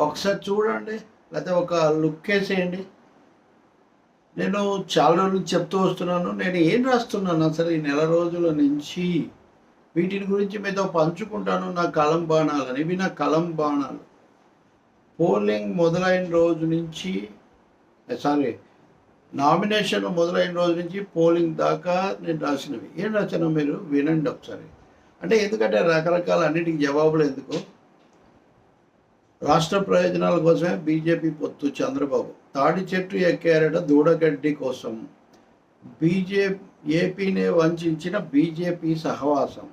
ఒకసారి చూడండి లేకపోతే ఒక లుక్ వేసేయండి. నేను చాలా రోజులు చెప్తూ వస్తున్నాను నేను ఏం రాస్తున్నాను అసలు ఈ నెల రోజుల నుంచి? వీటిని గురించి మీతో పంచుకుంటాను నా కలం బాణాలని ఇవి నా కలం బాణాలు. పోలింగ్ మొదలైన రోజు నుంచి సారీ నామినేషన్ మొదలైన రోజు నుంచి పోలింగ్ దాకా నేను రాసినవి. ఏం రాసినా మీరు వినండి ఒకసారి. అంటే ఎందుకంటే రకరకాల అన్నిటికి జవాబులు ఎందుకు? రాష్ట్ర ప్రయోజనాల కోసమే బీజేపీ పొత్తు చంద్రబాబు. తాడి చెట్టు ఎక్కారట దూడగడ్డి కోసం. బీజే ఏపీనే వంచిన బీజేపీ సహవాసం.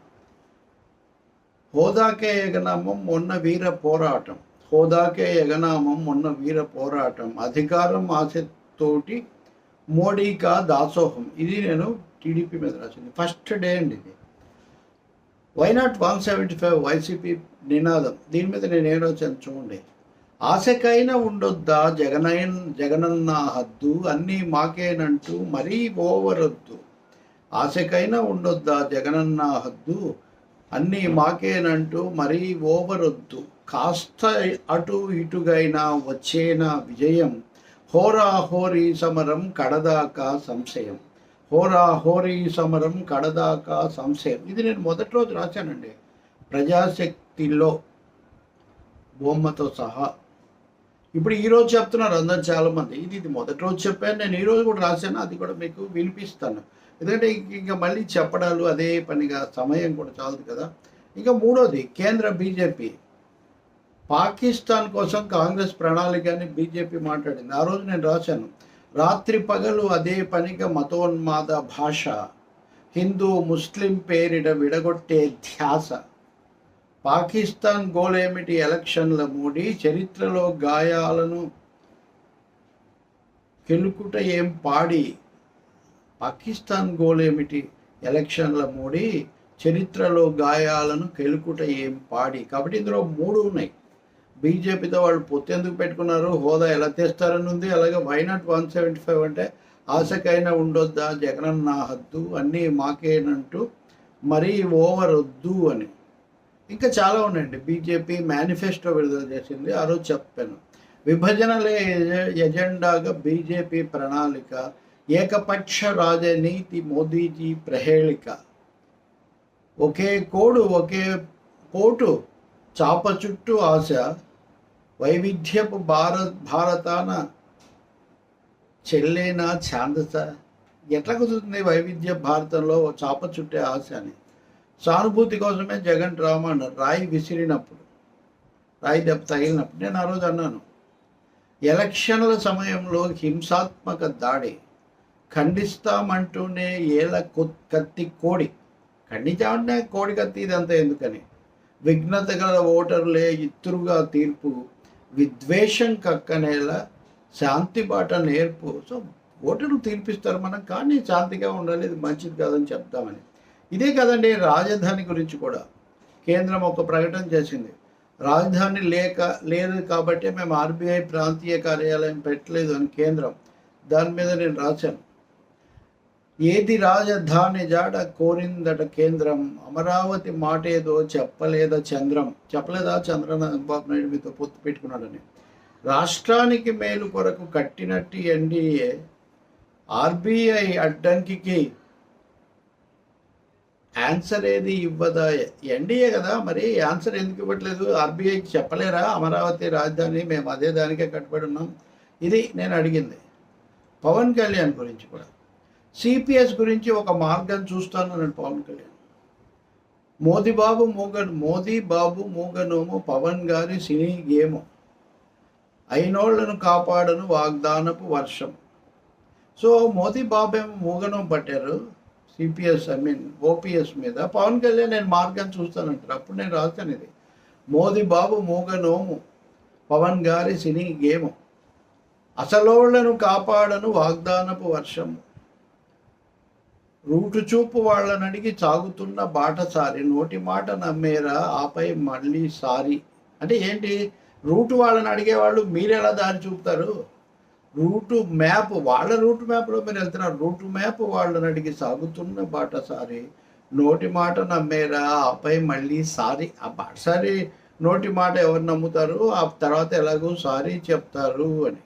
హోదాకే ఎగనామం మొన్న వీర పోరాటం. హోదాకే ఎగనామం మొన్న వీర పోరాటం. అధికారం ఆశతోటి మోడీకా దాసోహం. ఇది నేను టీడీపీ మీద రాసింది. ఫస్ట్ డే అండి ఇది. Why not one seventy five YCP నినాదం? దీని మీద నేను ఏం చూడండి. ఆశకైనా ఉండొద్దా? జగనయన్ జగనన్న హద్దు అన్నీ మాకేనంటూ మరీ ఓవరొద్దు. ఆశకైనా ఉండొద్దా? జగనన్న హద్దు అన్నీ మాకేనంటూ మరీ ఓవరొద్దు. కాస్త అటు ఇటుగైనా వచ్చేనా విజయం? హోరా హోరీ సమరం కడదాకా సంశయం. హోరా హోరీ సమరం కడదాకా సంశయం. ఇది నేను మొదటి రోజు రాశానండి. ప్రజాశక్తిలో బొమ్మతో సహా. ఇప్పుడు ఈ రోజు చెప్తున్నారు అందరు చాలామంది. ఇది ఇది మొదటి రోజు చెప్పాను. నేను ఈరోజు కూడా రాశాను. అది కూడా మీకు వినిపిస్తాను. ఎందుకంటే ఇంక- ఇంకా మళ్ళీ చెప్పడాలు అదే పనిగా సమయం కూడా చాలదు కదా. ఇంకా మూడోది కేంద్ర బీజేపీ. పాకిస్తాన్ కోసం కాంగ్రెస్ ప్రణాళికని బీజేపీ మాట్లాడింది. ఆ రోజు నేను రాశాను. రాత్రి పగలు అదే పనిగా మతోన్మాద భాష హిందూ ముస్లిం పేరిట విడగొట్టే ధ్యాస. పాకిస్తాన్ గోలేమిటి ఎలక్షన్ల మూడి చరిత్రలో గాయాలను కెలుకుట ఏం పాడి? పాకిస్తాన్ గోలేమిటి ఎలక్షన్ల మూడి చరిత్రలో గాయాలను కెలుకుట ఏం పాడి? కాబట్టి ఇందులో మూడు ఉన్నాయి. బీజేపీతో వాళ్ళు పొత్తెందుకు పెట్టుకున్నారు? హోదా ఎలా తెస్తారని ఉంది అలాగే why not one seventy five అంటే ఆశకైనా ఉండొద్దా? జగనన్న నా హద్దు అన్నీ మాకేనంటూ మరీ ఓవర్ వద్దు అని. ఇంకా చాలా ఉన్నాయండి. బీజేపీ మేనిఫెస్టో విడుదల చేసింది. ఆ రోజు చెప్పాను. విభజనలే ఎజెండాగా బీజేపీ ప్రణాళిక ఏకపక్ష రాజనీతి మోదీజీ ప్రహేళిక ఒకే కోడు ఒకే పోటు చాప చుట్టూ ఆశ. వైవిధ్యపు భారత్ భారతాన చెల్లేనా ఛాందస? ఎట్లా కుదురుతుంది వైవిధ్య భారతంలో చాప చుట్టే ఆశ అని? సానుభూతి కోసమే జగన్ డ్రామా అన్నారు రాయి విసిరినప్పుడు రాయి దెబ్బ తగిలినప్పుడు నేను ఆ రోజు అన్నాను ఎలక్షన్ల సమయంలో హింసాత్మక దాడి ఖండిస్తామంటూనే ఏల కత్తి కోడి. ఖండించామంటే కోడి కత్తి ఇదంతా ఎందుకని? విఘ్నత గల ఓటర్లే ఇత్తురుగా తీర్పు విద్వేషం కక్కనేలా శాంతి బాట నేర్పు. సో ఓటర్లు తీర్పిస్తారు మనం కానీ శాంతిగా ఉండాలి ఇది మంచిది కాదని చెప్తామని. ఇదే కదండి రాజధాని గురించి కూడా. కేంద్రం ఒక ప్రకటన చేసింది. రాజధాని లేక లేదు కాబట్టి మేము ఆర్బీఐ ప్రాంతీయ కార్యాలయం పెట్టలేదు అని కేంద్రం. దాని మీద నేను రాశాను. ఏది రాజధాని జాడ కోరిందట కేంద్రం? అమరావతి మాట ఏదో చెప్పలేదా చంద్రం? చెప్పలేదా చంద్ర? బాబు నాయుడు మీతో పొత్తు పెట్టుకున్నాడని. రాష్ట్రానికి మేలు కొరకు కట్టినట్టు ఎన్డీఏ ఆర్బీఐ అడ్డంకికి ఆన్సర్ ఏది ఇవ్వదా? ఎన్డీఏ కదా మరి ఆన్సర్ ఎందుకు ఇవ్వట్లేదు? ఆర్బీఐకి చెప్పలేరా? అమరావతి రాజధాని మేము అదే దానికే కట్టుబడి ఉన్నాం. ఇది నేను అడిగింది. పవన్ కళ్యాణ్ గురించి కూడా. సిపిఎస్ గురించి ఒక మార్గం చూస్తాను నేను పవన్ కళ్యాణ్. మోదీ బాబు మూగన్ మోదీ బాబు మూగనోము పవన్ గారి సినీ గేము. అయినోళ్ళను కాపాడను వాగ్దానపు వర్షం. సో మోదీ బాబు ఏమో మూగనం పట్టారు సిపిఎస్ ఐ మీన్ ఓపీఎస్ మీద. పవన్ కళ్యాణ్ నేను మార్గం చూస్తానంటారు అప్పుడు నేను రాస్తాను ఇది. మోదీ బాబు మూగనోము పవన్ గారి సినీ గేము. అసలోళ్ళను కాపాడను వాగ్దానపు వర్షం. రూటు చూపు వాళ్ళని అడిగి సాగుతున్న బాటసారి నోటి మాట నమ్మేరా ఆపై మళ్ళీ సారి. అంటే ఏంటి? రూటు వాళ్ళని అడిగేవాళ్ళు వాళ్ళు మీరెలా దారి చూపుతారు? రూటు మ్యాప్ వాళ్ళ రూట్ మ్యాప్లో మీరు వెళ్తున్నారు. రూటు మ్యాప్ వాళ్ళని అడిగి సాగుతున్న బాటసారి నోటి మాట నమ్మేరా ఆపై మళ్ళీ సారి. ఆ బాటసారి నోటి మాట ఎవరు నమ్ముతారు? ఆ తర్వాత ఎలాగో సారీ చెప్తారు అని.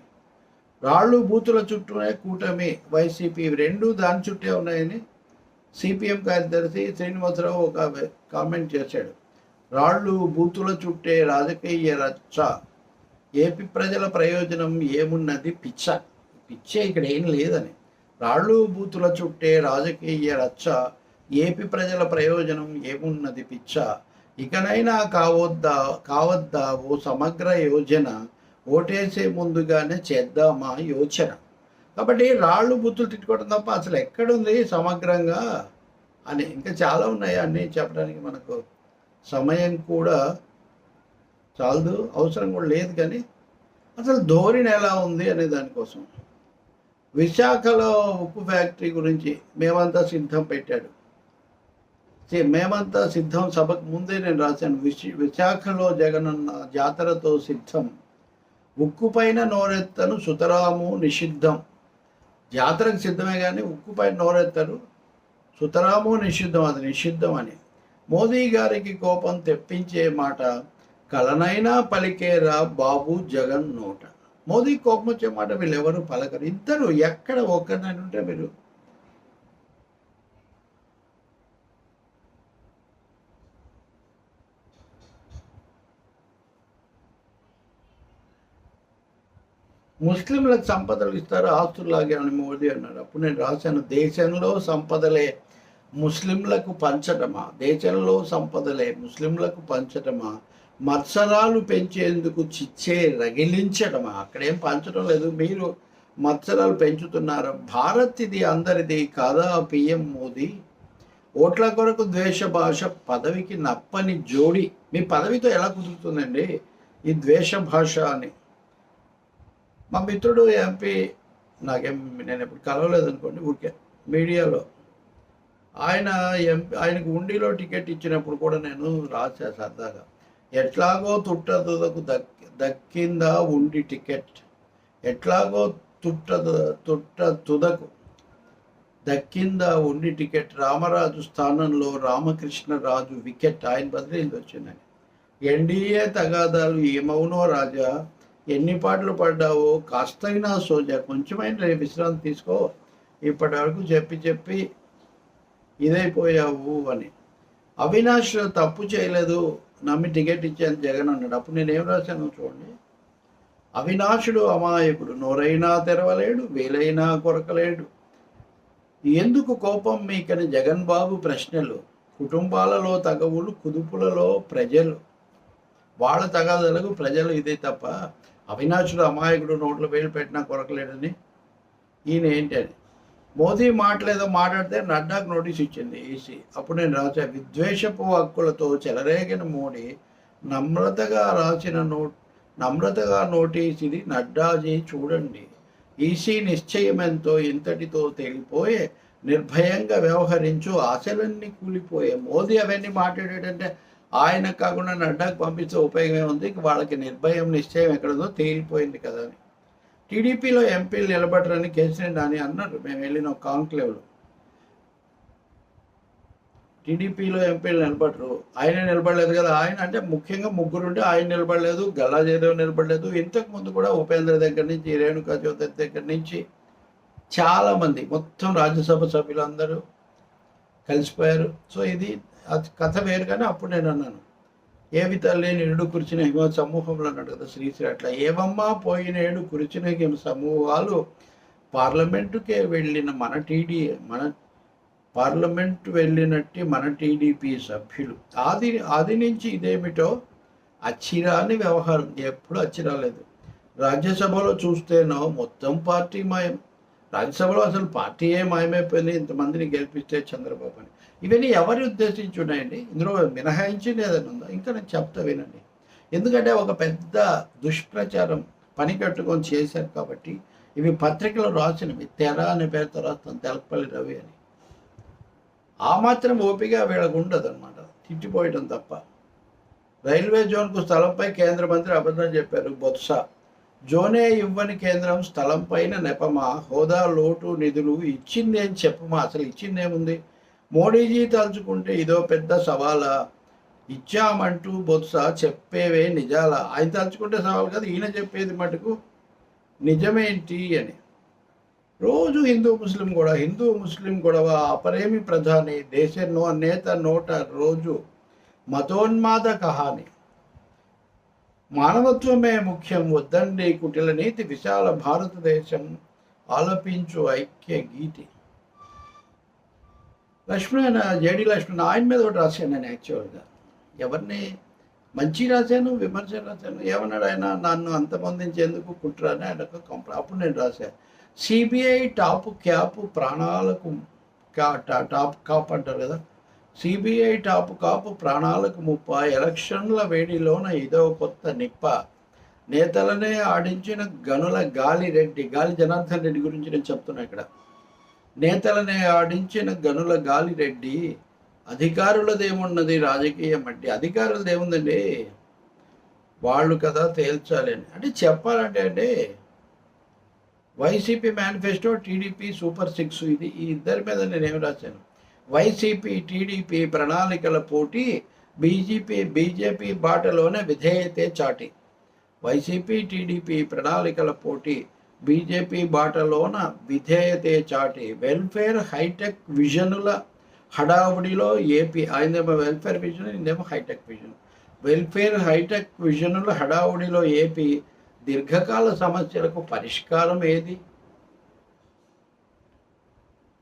రాళ్ళు బూతుల చుట్టూనే కూటమి వైసీపీ రెండు దాని చుట్టే ఉన్నాయని సిపిఎం కార్యదర్శి శ్రీనివాసరావు ఒక కామెంట్ చేశాడు. రాళ్ళు బూతుల చుట్టే రాజకీయ రచ్చ. ఏపీ ప్రజల ప్రయోజనం ఏమున్నది పిచ్చ? పిచ్చే ఇక్కడ ఏం లేదని. రాళ్ళు బూతుల చుట్టే రాజకీయ రచ్చ. ఏపీ ప్రజల ప్రయోజనం ఏమున్నది పిచ్చ? ఇకనైనా కావద్దా కావద్దా ఓ సమగ్ర యోజన? ఓటేసే ముందుగానే చేద్దామా యోచన? కాబట్టి రాళ్ళు బుద్ధులు తిట్టుకోవడం తప్ప అసలు ఎక్కడుంది సమగ్రంగా అని ఇంకా చాలా ఉన్నాయి అన్నీ చెప్పడానికి మనకు. సమయం కూడా చాలదు అవసరం కూడా లేదు కానీ అసలు ధోరణి ఎలా ఉంది అనే దానికోసం. విశాఖలో ఉక్కు ఫ్యాక్టరీ గురించి మేమంతా సిద్ధం పెట్టాడు. మేమంతా సిద్ధం సభకు ముందే నేను రాశాను. విశ విశాఖలో జగనన్న జాతరతో సిద్ధం. ఉక్కు పైన నోరెత్తను సుతరాము నిషిద్ధం. జాతరకు సిద్ధమే కానీ ఉక్కు పైన సుతరాము నిషిద్ధం అది నిషిద్ధం అని. మోదీ గారికి కోపం తెప్పించే మాట కలనైనా పలికేరా బాబు జగన్ నోట. మోదీ కోపం వచ్చే మాట వీళ్ళు ఎవరు పలకరు. ఇద్దరు ఎక్కడ ఒక్కరినైనా ఉంటే మీరు ముస్లింలకు సంపదలు ఇస్తారు? ఆస్తుల్లాగే అని మోదీ అన్నాడు. అప్పుడు నేను రాశాను దేశంలో సంపదలే ముస్లింలకు పంచటమా? దేశంలో సంపదలే ముస్లింలకు పంచటమా? మత్సరాలు పెంచేందుకు చిచ్చే రగిలించడమా అక్కడేం పంచడం లేదు. మీరు మత్సరాలు పెంచుతున్నారు. భారత్ ఇది అందరిది కాదా పిఎం మోదీ? ఓట్ల కొరకు ద్వేష భాష పదవికి నప్పని జోడి. మీ పదవితో ఎలా కుదురుతుందండి ఈ ద్వేష భాష అని? మా మిత్రుడు ఎంపీ నాకేం నేను ఎప్పుడు కలవలేదు అనుకోండి ఊరికే మీడియాలో. ఆయన ఎంపీ ఆయనకు ఉండిలో టికెట్ ఇచ్చినప్పుడు కూడా నేను రాశా సరదాగా. ఎట్లాగో తుట్ట తుదకు దక్ దక్కిందా ఉండి టికెట్. ఎట్లాగో తుట్ట తుట్ట తుదకు దక్కిందా ఉండి టికెట్. రామరాజు స్థానంలో రామకృష్ణరాజు వికెట్. ఆయన బదిలీలు వచ్చిందని ఎన్డీఏ తగాదాలు ఏమవునో రాజా ఎన్ని పాటలు పడ్డావో కాస్తైనా సోజా కొంచెమైనా విశ్రాంతి తీసుకో. ఇప్పటి వరకు చెప్పి చెప్పి ఇదైపోయావు అని. అవినాష్ తప్పు చేయలేదు నమ్మి టికెట్ ఇచ్చాను జగన్ అన్నాడు. అప్పుడు నేను ఏం రాశాను చూడండి. అవినాశుడు అమాయకుడు నోరైనా తెరవలేడు వేలైనా కొరకలేడు. ఎందుకు కోపం మీకని జగన్ బాబు ప్రశ్నలు? కుటుంబాలలో తగవులు కుదుపులలో ప్రజలు. వాళ్ళ తగాదలకు ప్రజలు ఇదే తప్ప అవినాశుడు అమాయకుడు నోట్లో వేలు పెట్టినా కొరకలేడని ఈయన ఏంటి అని. మోదీ మాట్లాడేదో మాట్లాడితే నడ్డాకు నోటీస్ ఇచ్చింది ఈసీ అప్పుడు నేను రాసా విద్వేషపు హక్కులతో చెలరేగిన మోడీ నమ్రతగా రాసిన నోట్ నమ్రతగా నోటీస్ ఇది నడ్డాజీ చూడండి. ఈసీ నిశ్చయమెంతో ఇంతటితో తేలిపోయే నిర్భయంగా వ్యవహరించు ఆశలన్నీ కూలిపోయే మోదీ అవన్నీ మాట్లాడేటంటే ఆయన కాకుండా నడ్డాకు పంపించే ఉపయోగం ఉంది వాళ్ళకి నిర్భయం నిశ్చయం ఎక్కడదో తేలిపోయింది కదా అని. టీడీపీలో ఎంపీలు నిలబడరని కేసీఆర్ నాని అన్నారు. మేము వెళ్ళిన కాన్క్లేవ్లో. టీడీపీలో ఎంపీలు నిలబడరు. ఆయన నిలబడలేదు కదా. ఆయన అంటే ముఖ్యంగా ముగ్గురు ఉంటే ఆయన నిలబడలేదు గల్లా జయదేవ్ నిలబడలేదు. ఇంతకు ముందు కూడా ఉపేంద్ర దగ్గర నుంచి రేణుకా చౌదరి దగ్గర నుంచి చాలామంది మొత్తం రాజ్యసభ సభ్యులందరూ కలిసిపోయారు. సో ఇది అది కథ వేరు కానీ అప్పుడు నేను అన్నాను ఏవి తల్లి నిరుడు కురిచిన హిమ సమూహంలో అన్నాడు కదా శ్రీశ్రీ అట్లా ఏవమ్మా పోయినేడు కురిచిన హిమ సమూహాలు పార్లమెంటుకే వెళ్ళిన మన టీడీ మన పార్లమెంట్ వెళ్ళినట్టు మన టీడీపీ సభ్యులు. ఆది ఆది నుంచి ఇదేమిటో అచ్చిరాని వ్యవహారం. ఎప్పుడు అచ్చిరాలేదు రాజ్యసభలో చూస్తేనో మొత్తం పార్టీ మాయం. రాజ్యసభలో అసలు పార్టీయే మాయమైపోయింది. ఇంతమందిని గెలిపిస్తే చంద్రబాబు అని. ఇవన్నీ ఎవరి ఉద్దేశించి ఉన్నాయండి? ఇందులో మినహాయించి ఏదైనా ఉందా? ఇంకా నేను చెప్తా వినండి. ఎందుకంటే ఒక పెద్ద దుష్ప్రచారం పని కట్టుకొని చేశారు కాబట్టి ఇవి పత్రికలు రాసినవి తెర అనే పేరుతో రాస్తాం తెలపల్లి రవి అని. ఆ మాత్రం ఓపిక వీళ్ళకు ఉండదు అనమాట తిట్టిపోయడం తప్ప. రైల్వే జోన్కు స్థలంపై కేంద్ర మంత్రి అబద్ధం చెప్పారు బొత్స. జోనే ఇవ్వని కేంద్రం స్థలం పైన నెపమా? హోదా లోటు నిధులు ఇచ్చిందేం అని చెప్పమా? అసలు ఇచ్చిందేముంది? మోడీజీ తలుచుకుంటే ఇదో పెద్ద సవాలా? ఇచ్చామంటూ బొత్స చెప్పేవే నిజాల? ఆయన తలుచుకుంటే సవాల్ కాదు ఈయన చెప్పేది మటుకు నిజమేంటి అని. రోజు హిందూ ముస్లిం కూడా హిందూ ముస్లిం గొడవ అపరేమి ప్రధాని దేశ నో నేత నోట రోజు మతోన్మాద కహాని. మానవత్వమే ముఖ్యం వద్దండి కుటిల నీతి విశాల భారతదేశం ఆలపించు ఐక్య గీతి. లక్ష్మణ జేడి లక్ష్మణ్ ఆయన మీద ఒకటి రాశాను నేను యాక్చువల్గా. ఎవరిని మంచి రాశాను విమర్శ రాశాను. ఏమన్నాడు ఆయన? నన్ను అంతమొందించేందుకు కుట్ర అని ఆయనకు కంప్లైంట్ అప్పుడు నేను రాశాను సిబిఐ టాప్ క్యాప్ ప్రాణాలకు కా- టా- టాప్ కాప్ అంటారు కదా? సిబిఐ టాప్ కాపు ప్రాణాలకు ముప్ప ఎలక్షన్ల వేడిలోన ఇదో కొత్త నిప్ప. నేతలనే ఆడించిన గనుల గాలి రెడ్డి గాలి జనార్దన్ రెడ్డి గురించి నేను చెప్తున్నా ఇక్కడ. నేతలనే ఆడించిన గనుల గాలి రెడ్డి అధికారులదేమున్నది రాజకీయం అంటే అధికారులదేముందండి? వాళ్ళు కదా తేల్చాలి అని. అంటే చెప్పాలంటే అంటే YCP manifesto TDP super six ఇది. ఈ ఇద్దరి మీద నేను రాశాను? వైసీపీ టీడీపీ ప్రణాళికల పోటీ బీజేపీ బీజేపీ బాటలోనే విధేయతే చాటి. వైసీపీ టీడీపీ ప్రణాళికల పోటీ బీజేపీ బాటలోన విధేయతే చాటి వెల్ఫేర్ హైటెక్ విజనుల హడావుడిలో ఏపీ ఆయనేమో వెల్ఫేర్ విజన్ ఇందేమో హైటెక్ విజన్. వెల్ఫేర్ హైటెక్ విజనుల హడావుడిలో ఏపీ దీర్ఘకాల సమస్యలకు పరిష్కారం ఏది?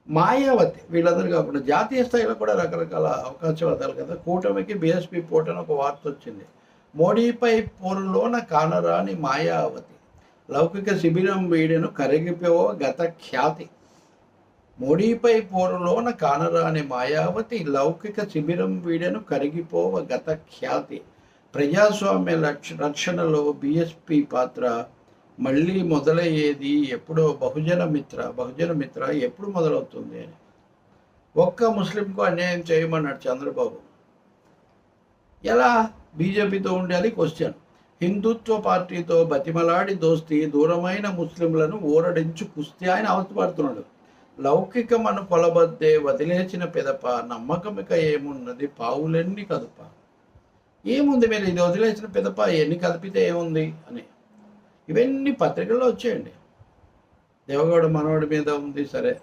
మాయావతి వీళ్ళందరూ కాకుండా జాతీయ స్థాయిలో కూడా రకరకాల అవకాశవాదాలు కదా. కూటమికి బీఎస్పీ పోటని ఒక వార్త వచ్చింది. మోడీపై పోరులోన కానరాని మాయావతి లౌకిక శిబిరం వీడెను కరిగిపోవ గత ఖ్యాతి. మోడీపై పోరులోన కానరాని మాయావతి లౌకిక శిబిరం వీడెను కరిగిపోవ గత ఖ్యాతి. ప్రజాస్వామ్య లక్ష రక్షణలో బిఎస్పి పాత్ర మళ్ళీ మొదలయ్యేది ఎప్పుడో బహుజన మిత్ర బహుజన మిత్ర ఎప్పుడు మొదలవుతుంది అని. ఒక్క ముస్లింకు అన్యాయం చేయమన్నాడు చంద్రబాబు. ఎలా? బీజేపీతో ఉండేది క్వశ్చన్. హిందుత్వ పార్టీతో బతిమలాడి దోస్తి దూరమైన ముస్లింలను ఊరడించు కుస్తీ ఆయన అవసరపడుతున్నాడు లౌకికమను కొలబద్దే వదిలేసిన పెదప నమ్మకమిక ఏమున్నది పావులెన్ని కదుప? ఏముంది మీరు ఇది వదిలేసిన పెదప ఎన్ని కదిపితే ఏముంది అని. ఇవన్నీ పత్రికల్లో వచ్చేయండి. దేవగౌడ మనవడి మీద ఉంది సరే.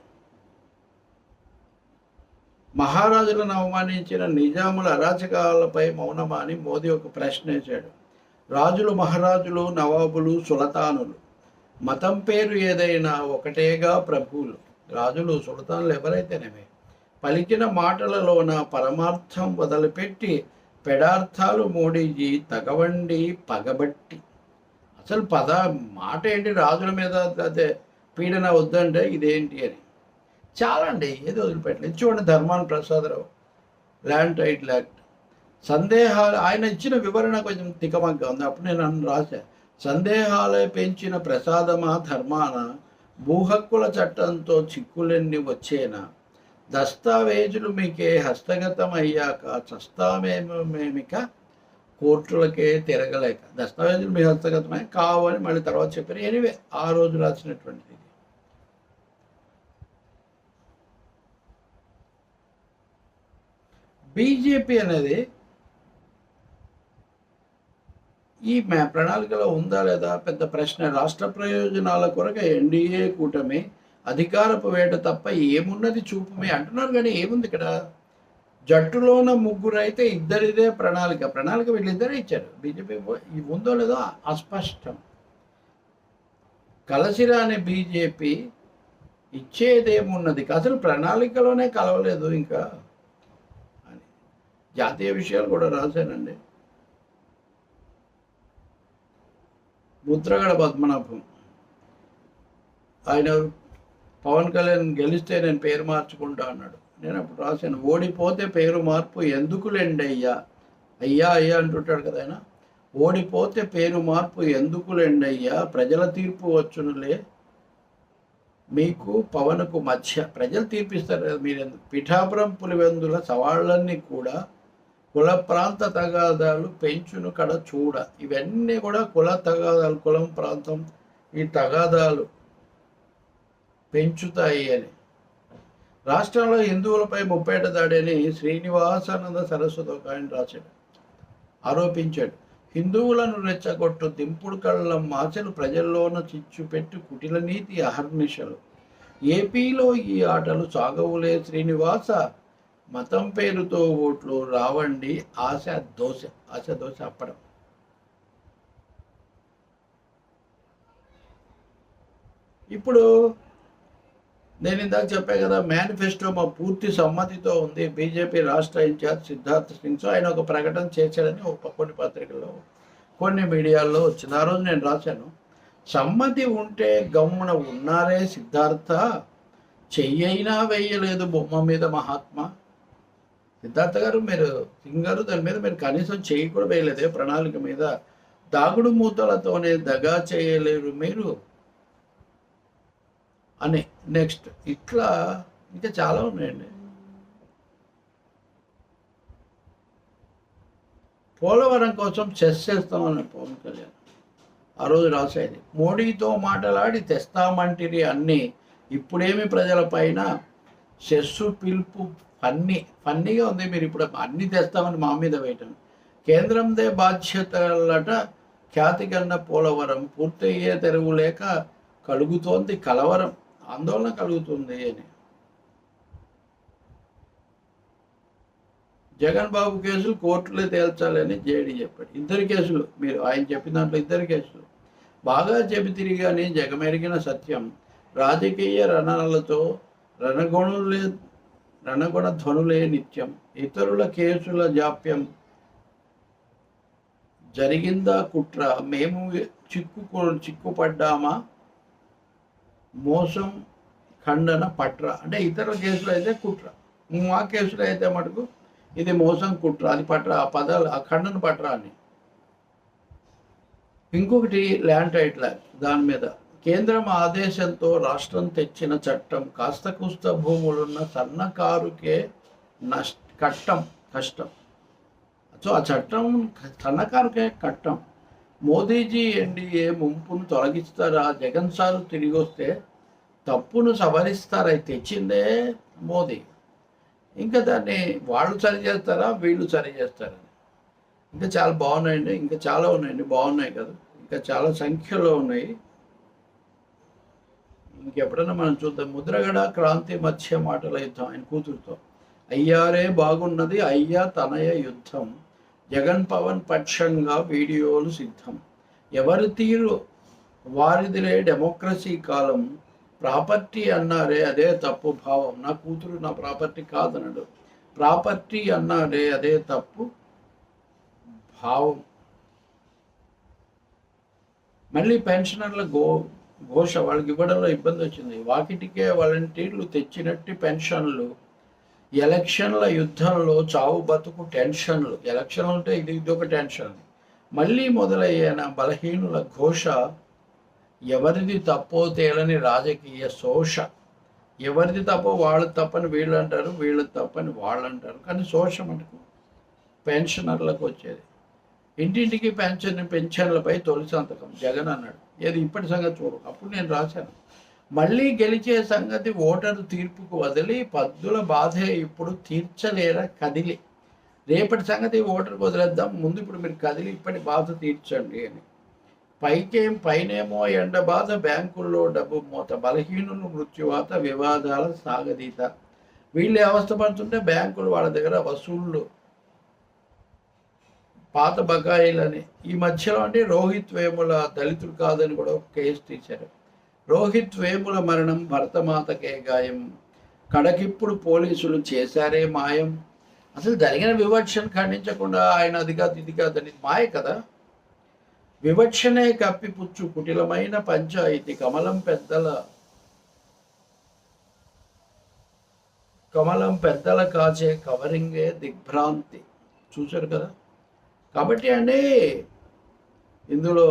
మహారాజులను అవమానించిన నిజాముల అరాచకాలపై మౌనమా అని మోదీ ఒక ప్రశ్న వేశాడు. రాజులు మహారాజులు నవాబులు సులతానులు. మతం పేరు ఏదైనా ఒకటేగా ప్రభువులు. రాజులు సులతానులు ఎవరైతేనేమి? పలికిన మాటలలోన పరమార్థం వదిలిపెట్టి పెడార్థాలు మోడీజీ తగవండి పగబట్టి. అసలు పద మాట ఏంటి రాజుల మీద అదే పీడన వద్దంటే ఇదేంటి అని. చాలా అండి ఏదో వదిలిపెట్టలేదు. చూడండి Dharmana Prasadarao land title act. సందేహాలు ఆయన ఇచ్చిన వివరణ కొంచెం తికమగ్గా ఉంది. అప్పుడు నేను నన్ను రాశా. సందేహాలే పెంచిన ప్రసాదమా ధర్మాన భూహక్కుల చట్టంతో చిక్కులెన్ని వచ్చేనా? దస్తావేజులు మీకే హస్తగతం అయ్యాక చస్తామేమేమిక కోర్టులకే తిరగలేక. దస్తావేజులు మీ హస్తగతమై కావని మళ్ళీ తర్వాత చెప్పారు. ఎనివే ఆ రోజు రాసినటువంటిది బీజేపీ అనేది ఈ ప్రణాళికలో ఉందా లేదా పెద్ద ప్రశ్న. రాష్ట్ర ప్రయోజనాల కొరకు ఎన్డీఏ కూటమి అధికారపు వేట తప్ప ఏమున్నది చూపుమే అంటున్నారు కానీ ఏముంది ఇక్కడ? జట్టులోన ముగ్గురు అయితే ఇద్దరిదే ప్రణాళిక. ప్రణాళిక వీళ్ళిద్దరే ఇచ్చారు. బీజేపీ ఉందో లేదో అస్పష్టం. కలసిరాని బీజేపీ ఇచ్చేదేమున్నది? అసలు ప్రణాళికలోనే కలవలేదు ఇంకా. అని. జాతీయ విషయాలు కూడా రాశానండి. ముద్రగడ పద్మనాభం ఆయన పవన్ కళ్యాణ్ గెలిస్తే నేను పేరు మార్చుకుంటా అన్నాడు. నేను అప్పుడు రాశాను ఓడిపోతే పేరు మార్పు ఎందుకులేండి అయ్యా? అయ్యా అయ్యా అంటుంటాడు కదా ఆయన. ఓడిపోతే పేరు మార్పు ఎందుకులేండి అయ్యా? ప్రజల తీర్పు వచ్చునులే. మీకు పవన్కు మధ్య ప్రజలు తీర్పిస్తారు కదా మీరెందుకు? పిఠాపురం పులివెందుల సవాళ్ళన్నీ కూడా కుల ప్రాంత తగాదాలు పెంచును కడ చూడ. ఇవన్నీ కూడా కుల తగాదాలు కులం ప్రాంతం ఈ తగాదాలు పెంచుతాయి అని. రాష్ట్రంలో హిందువులపై ముప్పేట దాడిని శ్రీనివాసానంద సరస్వతి ఒక ఆయన రాశాడు. ఆరోపించాడు హిందువులను రెచ్చగొట్టు దింపుడు కళ్ళ మాచలు ప్రజల్లోన చిచ్చుపెట్టి కుటిల నీతి అహర్నిశలు. ఏపీలో ఈ ఆటలు సాగవులే శ్రీనివాస. మతం పేరుతో ఓట్లు రావండి ఆశ దోశ ఆశ దోశ అప్పడం. ఇప్పుడు నేను ఇందాక చెప్పా కదా మేనిఫెస్టో మా పూర్తి సమ్మతితో ఉంది. బీజేపీ రాష్ట్ర ఇన్ఛార్జ్ సిద్ధార్థ్ సింగ్. ఆయన ఒక ప్రకటన చేశాడని ఒక కొన్ని పత్రికల్లో కొన్ని మీడియాల్లో వచ్చింది. ఆ రోజు నేను రాశాను. సమ్మతి ఉంటే గమ్మున ఉన్నారే సిద్ధార్థ చెయ్యైనా వేయలేదు బొమ్మ మీద మహాత్మా. సిద్ధార్థ గారు మీరు సింగ్ గారు దాని మీద మీరు కనీసం చేయి కూడా వేయలేదే ప్రణాళిక మీద? దాగుడు మూతలతోనే దగా చేయలేరు మీరు. అని నెక్స్ట్. ఇట్లా ఇంకా చాలా ఉన్నాయండి. పోలవరం కోసం చెస్ చేస్తామని పవన్ కళ్యాణ్. ఆ రోజు రాసేది మోడీతో మాటలాడి తెస్తామంటిరి అన్నీ. ఇప్పుడేమి ప్రజలపైన చెస్సు పిలుపు ఫన్నీ ఫన్నీగా ఉంది. మీరు ఇప్పుడు అన్నీ తెస్తామని మా మీద వేయటం. కేంద్రందే బాధ్యతలట ఖ్యాతి కన్న పోలవరం పూర్తయ్యే తెరువు లేక కలుగుతోంది కలవరం. ఆందోళన కలుగుతుంది అని. జగన్ బాబు కేసులు కోర్టులో తేల్చాలని జేడి చెప్పాడు. ఇద్దరు కేసులు మీరు ఆయన చెప్పిన దాంట్లో ఇద్దరు కేసులు. బాగా చెబి తిరిగాని జగమెరిగిన సత్యం రాజకీయ రణాలతో లేదు రణగుణ ధ్వనులే నిత్యం. ఇతరుల కేసుల జాప్యం జరిగిందా కుట్ర? మేము చిక్కు చిక్కుపడ్డామా? మోసం ఖండన పట్ర. అంటే ఇతర కేసులు అయితే కుట్ర. మా కేసులో అయితే మటుకు ఇది మోసం కుట్ర. అది పట్ర ఆ పదాలు ఆ ఖండన పట్ర అని. ఇంకొకటి ల్యాండ్ టైటిల్ దాని మీద. కేంద్రం ఆదేశంతో రాష్ట్రం తెచ్చిన చట్టం కాస్త కుస్త భూములున్న సన్నకారుకే నష్ కట్టం కష్టం. సో ఆ చట్టం సన్నకారుకే కట్టం. మోదీజీ ఎన్డీఏ ముంపును తొలగిస్తారా? జగన్ సారు తిరిగి వస్తే తప్పును సవరిస్తారా? తెచ్చిందే మోదీ. ఇంకా దాన్ని వాళ్ళు సరి చేస్తారా? వీళ్ళు సరి చేస్తారా? ఇంకా చాలా బాగున్నాయండి. ఇంకా చాలా ఉన్నాయండి. బాగున్నాయి కదా. ఇంకా చాలా సంఖ్యలో ఉన్నాయి. ఇంకెప్పుడన్నా మనం చూద్దాం. ముద్రగడ క్రాంతి మధ్య మాటల యుద్ధం. ఆయన కూతురుతో అయ్యారే బాగున్నది అయ్యా తనయ యుద్ధం. జగన్ పవన్ పక్షంగా వీడియోలు సిద్ధం. ఎవరి తీరు? వారిదిలే డెమోక్రసీ కాలం. ప్రాపర్టీ అన్నారే అదే తప్పు భావం. నా కూతురు నా ప్రాపర్టీ కాదనడు. ప్రాపర్టీ అన్నారే అదే తప్పు భావం. మళ్ళీ పెన్షనర్ల గో ఘోష వాళ్ళకి ఇవ్వడంలో ఇబ్బంది వచ్చింది. వాకిటికే వాలంటీర్లు తెచ్చినట్టు పెన్షన్లు ఎలక్షన్ల యుద్ధంలో చావు బతుకు టెన్షన్లు. ఎలక్షన్లు ఉంటే ఇది ఇది ఒక టెన్షన్. మళ్ళీ మొదలయ్యాన బలహీనుల ఘోష ఎవరిది తప్పో తేలని రాజకీయ శోష. ఎవరిది తప్పో వాళ్ళు తప్పని వీళ్ళు అంటారు వీళ్ళు తప్పని వాళ్ళు అంటారు కానీ శోష మటుకు పెన్షనర్లకు వచ్చేది. ఇంటింటికి పెన్షన్ పెన్షన్లపై తొలి సంతకం. జగన్ అన్నాడు. ఏది ఇప్పటి సంగతి చూడు. అప్పుడు నేను రాశాను. మళ్ళీ గెలిచే సంగతి ఓటరు తీర్పుకు వదిలి పద్దుల బాధే ఇప్పుడు తీర్చలేరా కదిలి. రేపటి సంగతి ఓటర్కి వదిలేద్దాం. ముందు ఇప్పుడు మీరు కదిలి ఇప్పటి బాధ తీర్చండి అని. పైకేం పైనేమో ఎండ బాధ బ్యాంకుల్లో డబ్బు మూత బలహీనులు మృత్యువాత వివాదాల సాగదీత. వీళ్ళు అవస్థపడుతుంటే బ్యాంకులు వాళ్ళ దగ్గర వసూళ్ళు పాత బకాయిలని ఈ మధ్యలో అంటే రోహిత్ వేముల దళితుడు కాదని కూడా ఒక కేసు తీశారు. రోహిత్ వేముల మరణం భరతమాతకే గాయం. కడకిప్పుడు పోలీసులు చేశారే మాయం. అసలు జరిగిన వివక్షను ఖండించకుండా ఆయన అది కాదు ఇది కాదని మాయ కదా. వివక్షనే కప్పిపుచ్చు కుటిలమైన పంచాయతీ కమలం పెద్దల కమలం పెద్దల కాచే కవరింగే దిగ్భ్రాంతి. చూశారు కదా? కాబట్టి అండి ఇందులో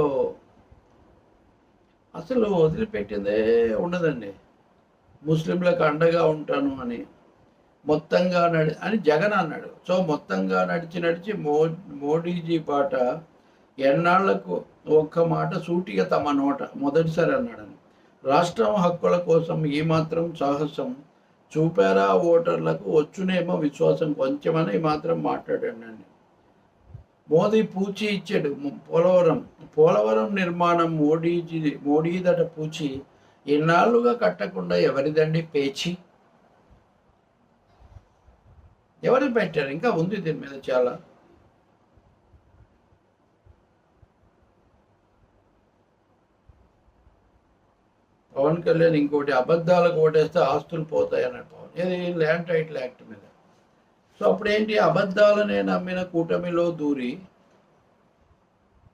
అసలు వదిలిపెట్టిందే ఉండదండి. ముస్లింలకు అండగా ఉంటాను అని మొత్తంగా నడి అని జగన్ అన్నాడు. సో మొత్తంగా నడిచి నడిచి మో మోడీజీ పాట ఎన్నాళ్ళకు ఒక్క మాట సూటిగా తమ నోట మొదటిసారి అన్నాడని. రాష్ట్రం హక్కుల కోసం ఏమాత్రం మాత్రం సాహసం చూపారా ఓటర్లకు వచ్చునేమో విశ్వాసం కొంచెమని ఈ మాత్రం అండి మోదీ పూచి ఇచ్చాడు. పోలవరం. పోలవరం నిర్మాణం మోడీజీ మోడీదట పూచి ఎన్నాళ్ళుగా కట్టకుండా ఎవరిదండి పేచి? ఎవరు పెట్టారు? ఇంకా ఉంది దీని మీద చాలా. పవన్ కళ్యాణ్ ఇంకోటి అబద్ధాలకు ఓటేస్తే ఆస్తులు పోతాయి అన్నాడు పవన్. ఇది ల్యాండ్ టైటిల్ యాక్ట్ మీద. సో అప్పుడేంటి? అబద్ధాలనే నమ్మిన కూటమిలో దూరి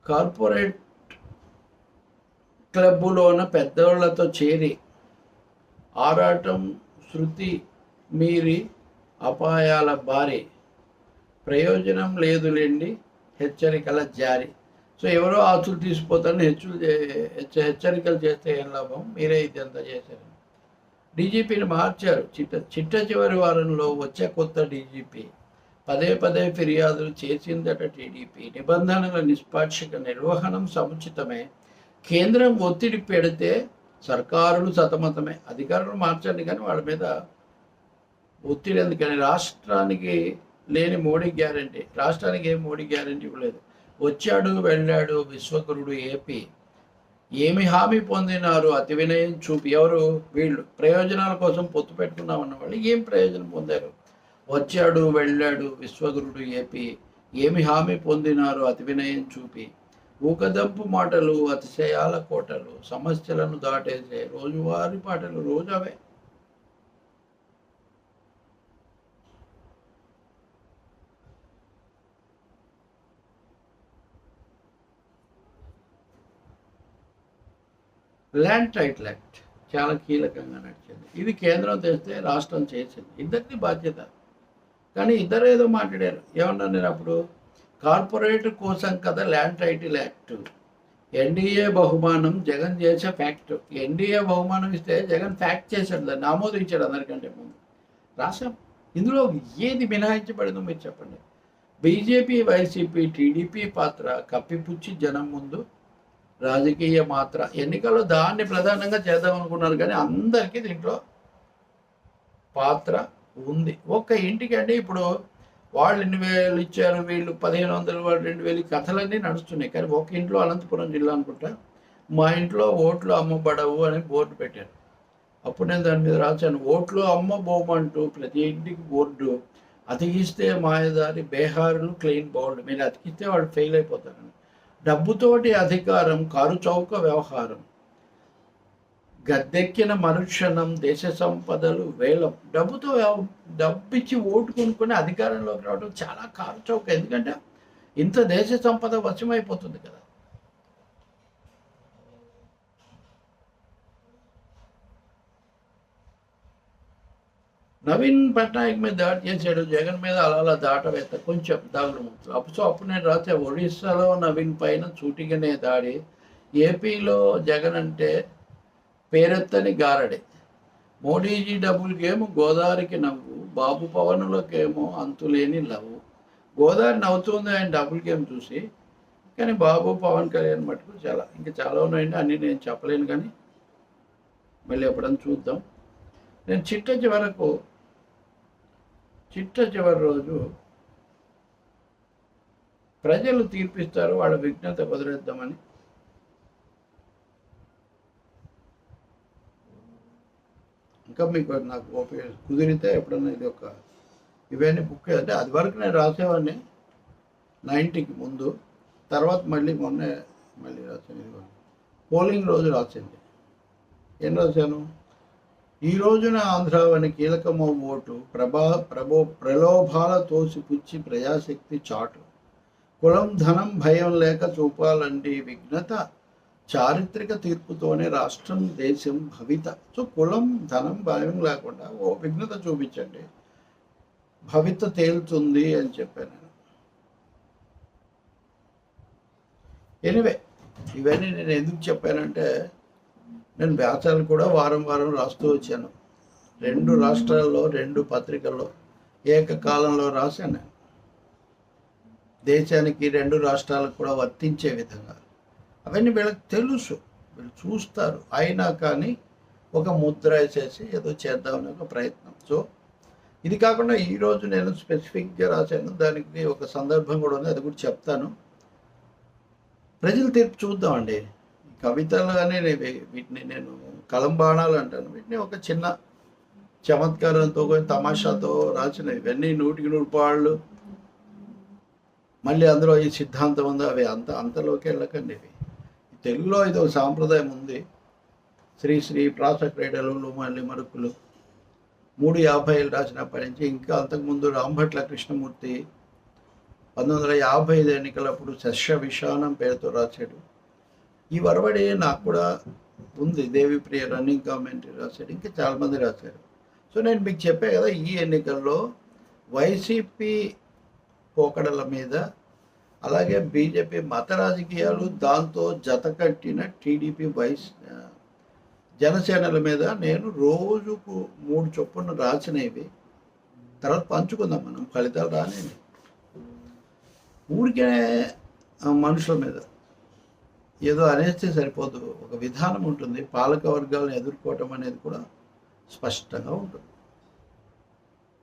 కార్పొరేట్ క్లబ్బులోన పెద్దోళ్ళతో చేరి ఆరాటం శృతి మీరి అపాయాల బారి ప్రయోజనం లేదులేండి హెచ్చరికల జారీ. సో ఎవరో ఆస్తులు తీసిపోతారని హెచ్చులు హెచ్చ- హెచ్చరికలు చేస్తే ఏం లాభం? మీరే ఇదంతా చేశారు. డీజీపీని మార్చారు. చిట్ట చిట్ట చివరి వారంలో వచ్చే కొత్త డీజీపీ. పదే పదే ఫిర్యాదులు చేసిందట టీడీపీ. నిబంధనల నిష్పాక్షిక నిర్వహణం సముచితమే. కేంద్రం ఒత్తిడి పెడితే సర్కారులు సతమతమే. అధికారులు మార్చండి కానీ వాళ్ళ మీద ఒత్తిడి ఎందుకని? రాష్ట్రానికి లేని మోడీ గ్యారంటీ. రాష్ట్రానికి ఏం మోడీ గ్యారంటీ ఇవ్వలేదు. వచ్చాడు వెళ్ళాడు విశ్వగురుడు ఏపీ. ఏమి హామీ పొందినారు? అతి వినయం చూపి ఎవరు? వీళ్ళు. ప్రయోజనాల కోసం పొత్తు పెట్టుకున్నామన్న వాళ్ళు ఏం ప్రయోజనం పొందారు? వచ్చాడు వెళ్ళాడు విశ్వగురుడు ఏపీ. ఏమి హామీ పొందినారు? అతి వినయం చూపి. ఊకదంపు మాటలు అతిశయాల కోటలు సమస్యలను దాటేసే రోజువారి పాటలు రోజు అవే. ల్యాండ్ టైటిల్ యాక్ట్ చాలా కీలకంగా నడిచింది. ఇది కేంద్రం తెస్తే రాష్ట్రం చేసింది. ఇద్దరిది బాధ్యత. కానీ ఇద్దరు ఏదో మాట్లాడారు. ఏమన్నా నేను అప్పుడు? కార్పొరేట్ కోసం కదా ల్యాండ్ టైటిల్ యాక్ట్. ఎన్డీఏ బహుమానం జగన్ చేసే ఫ్యాక్ట్. ఎన్డీఏ బహుమానం ఇస్తే జగన్ ఫ్యాక్ట్ చేశాడు. దాన్ని ఆమోదించాడు అందరికంటే ముందు. రాశాం ఇందులో ఏది మినహాయించబడిందో మీరు చెప్పండి. బీజేపీ వైసీపీ టీడీపీ పాత్ర కప్పిపుచ్చి జనం ముందు రాజకీయ మాత్ర. ఎన్నికల్లో దాన్ని ప్రధానంగా చేద్దాం అనుకున్నారు కానీ అందరికీ దీంట్లో పాత్ర ఉంది. ఒక్క ఇంటికి అంటే ఇప్పుడు వాళ్ళు ఎన్ని వేలు ఇచ్చారు వీళ్ళు పదిహేను వందలు వాళ్ళు రెండు వేలు కథలన్నీ నడుస్తున్నాయి. కానీ ఒక ఇంట్లో అనంతపురం జిల్లా అనుకుంటా మా ఇంట్లో ఓట్లు అమ్మబడవు అని బోర్డు పెట్టాను అప్పుడు నేను దాని మీద రాశాను ఓట్లు అమ్మబోమంటూ ప్రతి ఇంటికి బోర్డు అతికిస్తే మాయదారి బేహారులు క్లీన్ బౌండ్ మీరు అతికిస్తే వాళ్ళు ఫెయిల్ అయిపోతారని. డబ్బుతోటి అధికారం కారు చౌక వ్యవహారం. గద్దెక్కిన మనుష్యనం దేశ సంపదలు వేలం డబ్బుతో వ్యవ- డబ్బిచ్చి ఓటు కొనుక్కొని అధికారంలోకి రావడం చాలా కారు చౌక. ఎందుకంటే ఇంత దేశ సంపద వశమైపోతుంది కదా. నవీన్ పట్నాయక్ మీద దాడి చేశాడు జగన్ మీద అలా అలా దాటవేత కొంచెం దాగుడు ముక్కలు అప్పుడు సో అప్పుడు నేను రాస్తే ఒడిస్సాలో నవీన్ పైన చూటిగానే దాడి. ఏపీలో జగన్ అంటే పేరెత్తని గారడే. మోడీజీ డబ్బులకేమో గోదావరికి నవ్వు బాబు పవనులకేమో అంతులేని లవ్వు. గోదావరి నవ్వుతుంది ఆయన డబ్బులకేమో చూసి. కానీ బాబు పవన్ కళ్యాణ్ మటుకు చాలా ఇంకా చాలా ఉన్నాయండి అన్నీ నేను చెప్పలేను కానీ మళ్ళీ ఎప్పుడన్నా చూద్దాం. నేను చిట్ట చివరకు చిట్ట చివరి రోజు ప్రజలు తీర్పిస్తారు వాళ్ళ విఘ్నత వదిలేద్దామని ఇంకా మీకు నాకు ఓపిక కుదిరితే ఎప్పుడన్నా ఇది ఒక ఇవన్నీ బుక్ అంటే అది వరకు నేను రాసేవాడిని నైంటీకి ముందు. తర్వాత మళ్ళీ మొన్నే మళ్ళీ రాశాను పోలింగ్ రోజు రాసింది. ఏం రాశాను? ఈ రోజున ఆంధ్రావని కీలకమో ఓటు ప్రభా ప్రభో ప్రలోభాల తోసిపుచ్చి ప్రజాశక్తి చాటు. కులం ధనం భయం లేక చూపాలండి విఘ్నత చారిత్రక తీర్పుతోనే రాష్ట్రం దేశం భవిత. సో కులం ధనం భయం లేకుండా ఓ విఘ్నత చూపించండి. భవిత తేలుతుంది అని చెప్పాను నేను. ఎనివే ఇవన్నీ నేను ఎందుకు చెప్పానంటే నేను వ్యాసాలు కూడా వారం వారం రాస్తూ వచ్చాను. రెండు రాష్ట్రాల్లో రెండు పత్రికల్లో ఏకకాలంలో రాశాను దేశానికి రెండు రాష్ట్రాలకు కూడా వర్తించే విధంగా. అవన్నీ వీళ్ళకి తెలుసు. వీళ్ళు చూస్తారు. అయినా కానీ ఒక ముద్ర వేసేసి ఏదో చేద్దామనే ఒక ప్రయత్నం. సో ఇది కాకుండా ఈరోజు నేను స్పెసిఫిక్గా రాశాను. దానికి ఒక సందర్భం కూడా ఉంది. అది కూడా చెప్తాను. ప్రజల తీర్పు చూద్దామండి. కవితలు అనేవి వీటిని నేను కలంబాణాలు అంటాను. వీటిని ఒక చిన్న చమత్కారంతో తమాషాతో రాసినవి ఇవన్నీ నూటికి నూరు పాళ్ళు. మళ్ళీ అందులో ఈ సిద్ధాంతం ఉందో అవి అంత అంతలోకి వెళ్ళకండి ఇవి. తెలుగులో ఇది ఒక సాంప్రదాయం ఉంది. శ్రీ శ్రీ ప్రాస క్రీడలు మళ్ళీ మరుకులు మూడు యాభైలు రాసినప్పటి నుంచి ఇంకా అంతకుముందు రాంభట్ల కృష్ణమూర్తి పంతొమ్మిది వందల యాభై ఐదు ఎన్నికలప్పుడు సస్య విషానం పేరుతో రాశాడు. ఈ వరవడి నాకు కూడా ఉంది. దేవిప్రియ రన్నింగ్ కామెంటరీ రాశాడు. ఇంకా చాలామంది రాశారు. సో నేను మీకు చెప్పే కదా ఈ ఎన్నికల్లో వైసీపీ పోకడల మీద అలాగే బీజేపీ మత రాజకీయాలు దాంతో జతకట్టిన టీడీపీ వైస్ జనసేనల మీద నేను రోజుకు మూడు చొప్పున రాసినవి. తర్వాత పంచుకుందాం మనం. ఫలితాలు రానేవి. ఊరికే మనుషుల మీద. ఏదో అనేస్తే సరిపోదు ఒక విధానం ఉంటుంది. పాలక వర్గాలను ఎదుర్కోవటం అనేది కూడా స్పష్టంగా ఉంటుంది.